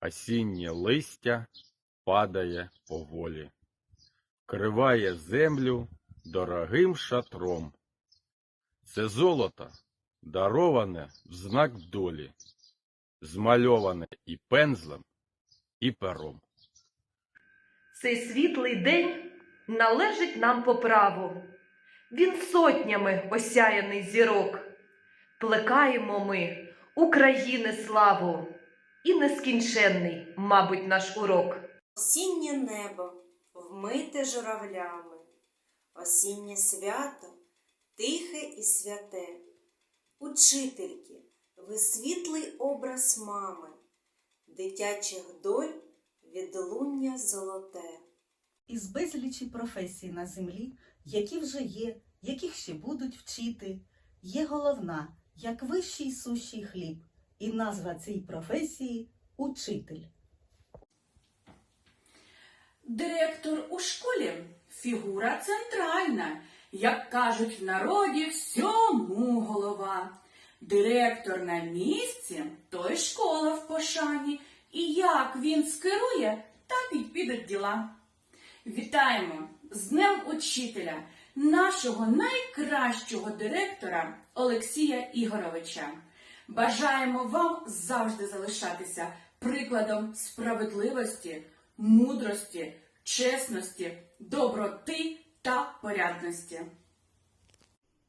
Осіннє листя падає поволі, криває землю дорогим шатром. Це золото, дароване в знак долі, змальоване і пензлем, і пером. Цей світлий день належить нам по праву. Він сотнями осяяний зірок. Плекаємо ми України славу, і нескінченний, мабуть, наш урок. Осіннє небо вмите журавлями, осіннє свято тихе і святе. Учительки, ви світлий образ мами, дитячих доль відлуння золоте. із безлічі професій на землі, які вже є, яких ще будуть вчити, є головна, як вищий сущий хліб, і назва цій професії учитель. Директор у школі фігура центральна, як кажуть в народі, всьому голова. Директор на місці, то й школа в пошані, і як він скерує, так і підуть діла. Вітаємо з Днем Учителя, нашого найкращого директора Олексія Ігоровича. Бажаємо вам завжди залишатися прикладом справедливості, мудрості, чесності, доброти та порядності.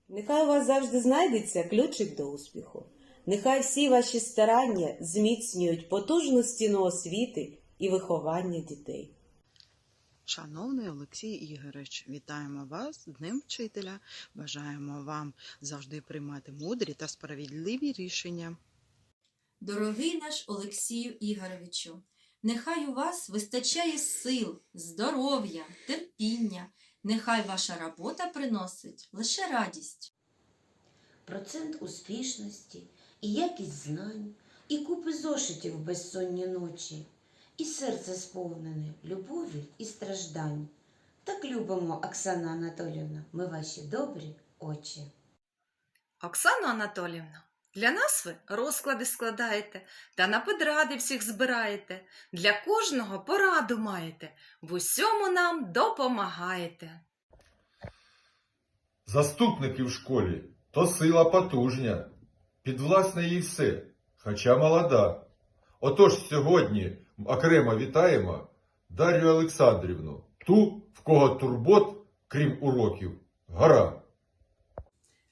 Нехай у вас завжди знайдеться ключик до успіху. Нехай всі ваші старання зміцнюють потужну стіну освіти і виховання дітей. Шановний Олексій Ігорович, вітаємо вас з Днем Вчителя. Бажаємо вам завжди приймати мудрі та справедливі рішення. Дорогий наш Олексію Ігоровичу, нехай у вас вистачає сил, здоров'я, терпіння, нехай ваша робота приносить лише радість. процент успішності, і якість знань, і купи зошитів в безсонні ночі, і серце сповнене любові і страждань. Так любимо, Оксана Анатолівна, ми ваші добрі очі. Оксано Анатолівна, для нас ви розклади складаєте та на подради всіх збираєте. Для кожного пораду маєте, в усьому нам допомагаєте. Заступники в школі то сила потужня, підвласне їй все, хоча молода. Отож сьогодні окремо вітаємо Дар'ю Олександрівну, ту, в кого турбот, крім уроків, гора.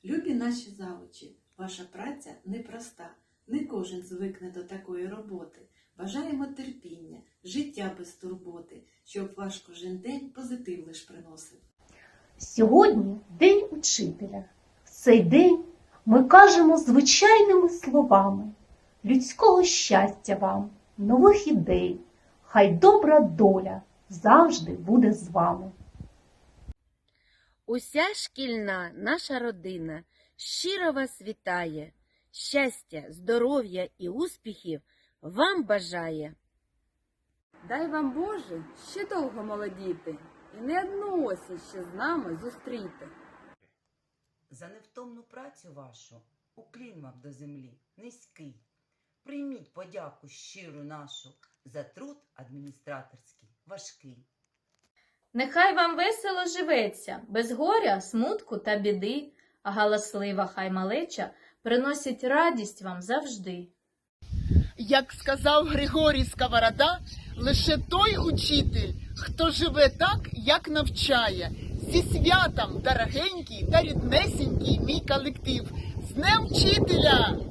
Любі наші завучі, ваша праця непроста. Не кожен звикне до такої роботи. Бажаємо терпіння, життя без турботи, щоб ваш кожен день позитив лиш приносив. Сьогодні День учителя. В цей день ми кажемо звичайними словами людського щастя вам, нових ідей, хай добра доля завжди буде з вами. Уся шкільна наша родина щиро вас вітає, щастя, здоров'я і успіхів вам бажає. Дай вам Боже ще довго молодіти, і не одну осінь ще з нами зустріти. За невтомну працю вашу уклін вам до землі низький. Прийміть подяку щиру нашу за труд адміністраторський важкий. Нехай вам весело живеться, без горя, смутку та біди, а галаслива хай малеча приносить радість вам завжди. Як сказав Григорій Сковорода, лише той учитель, хто живе так, як навчає. Зі святом, дорогенький та ріднесенький мій колектив. З Днем вчителя!